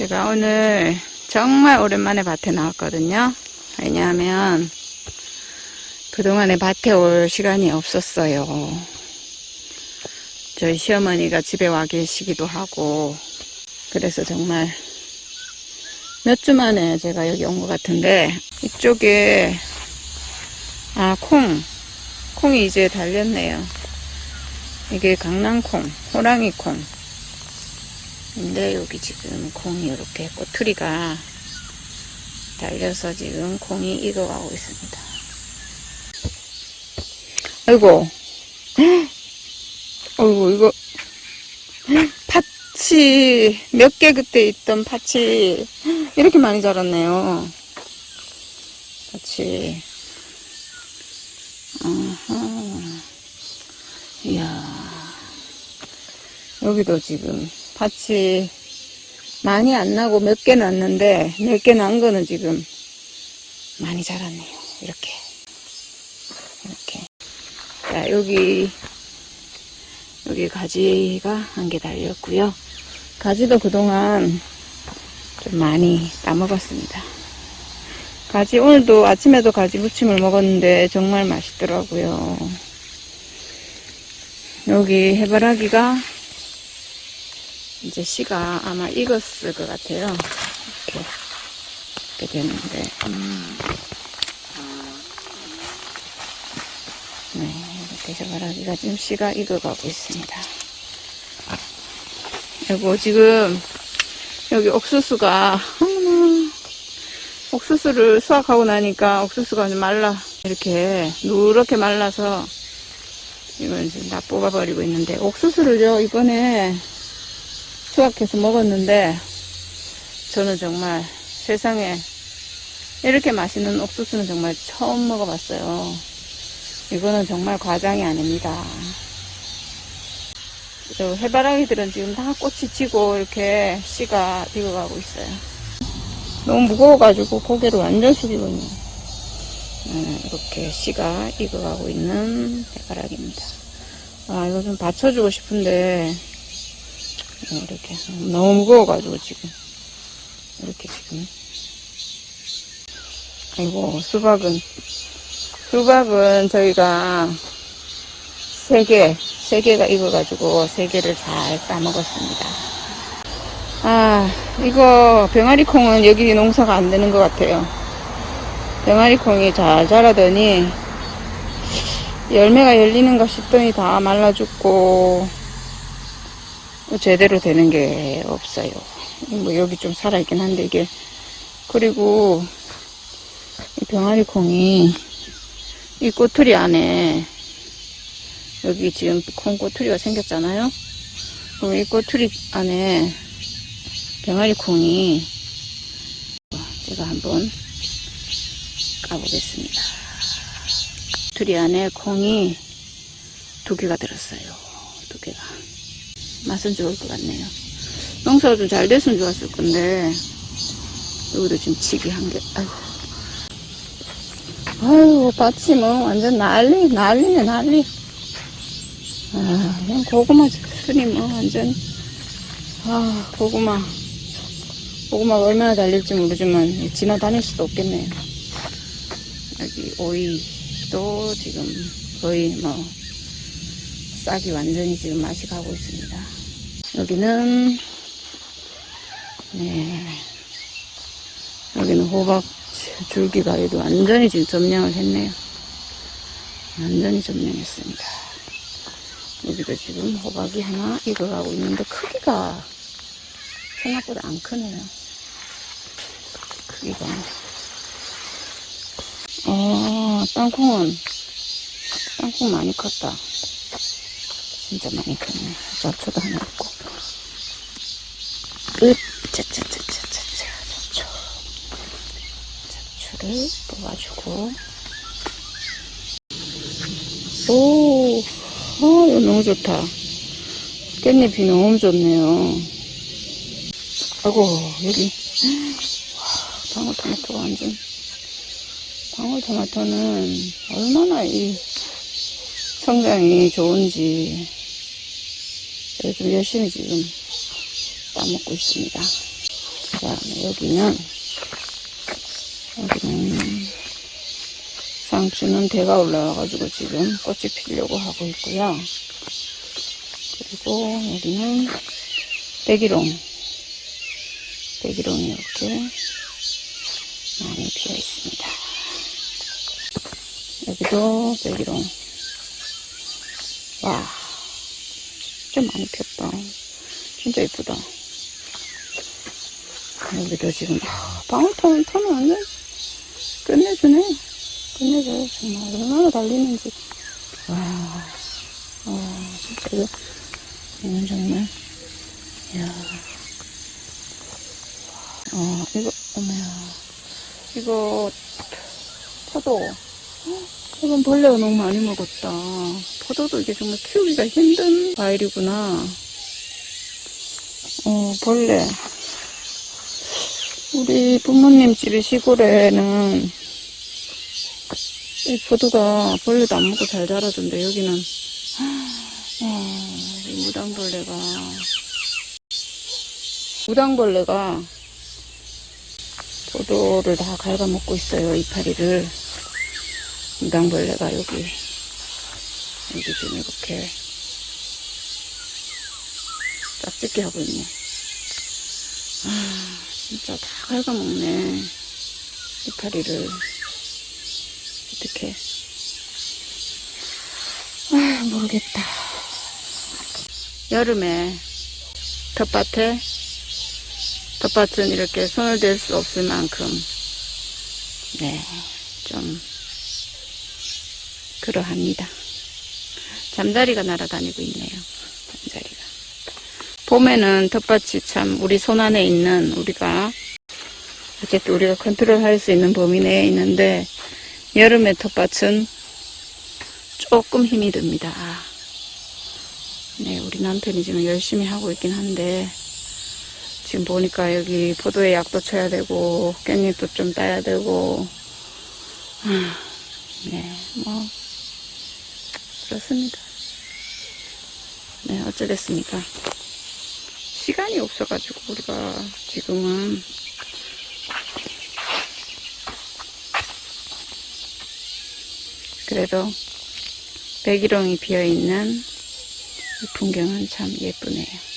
제가 오늘 정말 오랜만에 밭에 나왔거든요. 왜냐하면 그동안에 밭에 올 시간이 없었어요. 저희 시어머니가 집에 와 계시기도 하고 그래서 정말 몇 주 만에 제가 여기 온 것 같은데 이쪽에 아 콩 콩이 이제 달렸네요. 이게 강낭콩, 호랑이콩. 근데 여기 지금 콩이 이렇게 꼬투리가 달려서 지금 콩이 익어가고 있습니다. 아이고, 아이고 이거 팥이 몇개 그때 있던 팥이 이렇게 많이 자랐네요. 팥이. 아하. 이야. 여기도 지금 밭이 많이 안 나고 몇 개 났는데 몇 개 난 거는 지금 많이 자랐네요. 이렇게. 이렇게. 자, 여기, 여기 가지가 한 개 달렸고요. 가지도 그동안 좀 많이 따먹었습니다. 가지, 오늘도 아침에도 가지 무침을 먹었는데 정말 맛있더라고요. 여기 해바라기가 이제 씨가 아마 익었을 것 같아요. 이렇게, 이렇게 됐는데, 음. 네, 이렇게 해바라기가 지금 씨가 익어가고 있습니다. 그리고 지금 여기 옥수수가, 옥수수를 수확하고 나니까 옥수수가 좀 말라, 이렇게 누렇게 말라서 이걸 지금 다 뽑아버리고 있는데, 옥수수를요, 이번에 수확해서 먹었는데, 저는 정말 세상에 이렇게 맛있는 옥수수는 정말 처음 먹어봤어요. 이거는 정말 과장이 아닙니다. 저 해바라기들은 지금 다 꽃이 지고 이렇게 씨가 익어가고 있어요. 너무 무거워가지고 고개를 완전 숙이고 있네요. 네, 이렇게 씨가 익어가고 있는 해바라기입니다. 아, 이거 좀 받쳐주고 싶은데, 네, 이렇게. 너무 무거워가지고 지금. 이렇게 지금. 아이고, 수박은, 수박은 저희가 세 개, 세 개가 익어가지고 세 개를 잘 따먹었습니다. 아, 이거 병아리 콩은 여기 농사가 안 되는 것 같아요. 병아리 콩이 잘 자라더니 열매가 열리는가 싶더니 다 말라 죽고 제대로 되는 게 없어요. 뭐 여기 좀 살아있긴 한데 이게 그리고 이 병아리 콩이 이 꼬투리 안에 여기 지금 콩 꼬투리가 생겼잖아요. 그럼 이 꼬투리 안에 병아리 콩이 제가 한번 까보겠습니다. 꼬투리 안에 콩이 두 개가 들었어요. 두 개가. 맛은 좋을 것 같네요. 농사가 좀 잘 됐으면 좋았을 건데 여기도 지금 치기 한 개. 아이고. 아이고 밭이 뭐 완전 난리 난리네 난리. 아 그냥 고구마 순이 뭐 완전 아 고구마 고구마가 얼마나 달릴지 모르지만 지나다닐 수도 없겠네요. 여기 오이도 지금 거의 뭐 싹이 완전히 지금 맛이 가고 있습니다. 여기는 네 여기는 호박 줄기가 여기 완전히 지금 점령을 했네요. 완전히 점령했습니다. 여기도 지금 호박이 하나 익어가고 있는데 크기가 생각보다 안 크네요. 크기가. 아, 땅콩은, 땅콩 많이 컸다. 진짜 많이 컸네. 잡초도 하나 있고. 끝, 짜짜짜짜짜짜, 잡초. 잡초를 뽑아주고. 오, 아, 이거 너무 좋다. 깻잎이 너무 좋네요. 아이고, 여기. 와, 방울토마토가 완전. 방울토마토는 얼마나 이 성장이 좋은지 요즘 열심히 지금 따먹고 있습니다. 그다음에 여기는 여기는 상추는 대가 올라와가지고 지금 꽃이 피려고 하고 있고요. 그리고 여기는 백일홍. 백일홍이 이렇게 많이 피어 있습니다. 여기도 백일홍. 와, 진짜 많이 폈다. 진짜 이쁘다. 여기도 지금, 아, 방울토는 터는 완전 끝내주네. 끝내줘요. 정말 얼마나 달리는지. 와, 와, 진짜 이거, 이건 정말, 이야. 어, 이거, 어머야. 이거, 포도. 이건 벌레가 너무 많이 먹었다. 포도도 이게 정말 키우기가 힘든 과일이구나. 어, 벌레. 우리 부모님 집이 시골에는 이 포도가 벌레도 안 먹고 잘 자라던데 여기는 아, 이 무당벌레가 무당벌레가 포도를 다 갉아먹고 있어요 이파리를 무당벌레가 여기 여기 지금 이렇게 짝짓기 하고 있네. 아 진짜 다 갉아먹네. 이파리를 어떻게. 아 모르겠다. 여름에 텃밭에 텃밭은 이렇게 손을 댈 수 없을 만큼 네 좀 그러합니다 잠자리가 날아다니고 있네요 잠자리가 봄에는 텃밭이 참 우리 손 안에 있는 우리가 어쨌든 우리가 컨트롤 할 수 있는 범위 내에 있는데 여름의 텃밭은 조금 힘이 듭니다. 네, 우리 남편이 지금 열심히 하고 있긴 한데 지금 보니까 여기 포도에 약도 쳐야 되고 깻잎도 좀 따야 되고 아, 네, 뭐 그렇습니다. 네, 어쩌겠습니까? 시간이 없어가지고 우리가 지금은 그래도 백일홍이 피어있는 이 풍경은 참 예쁘네요.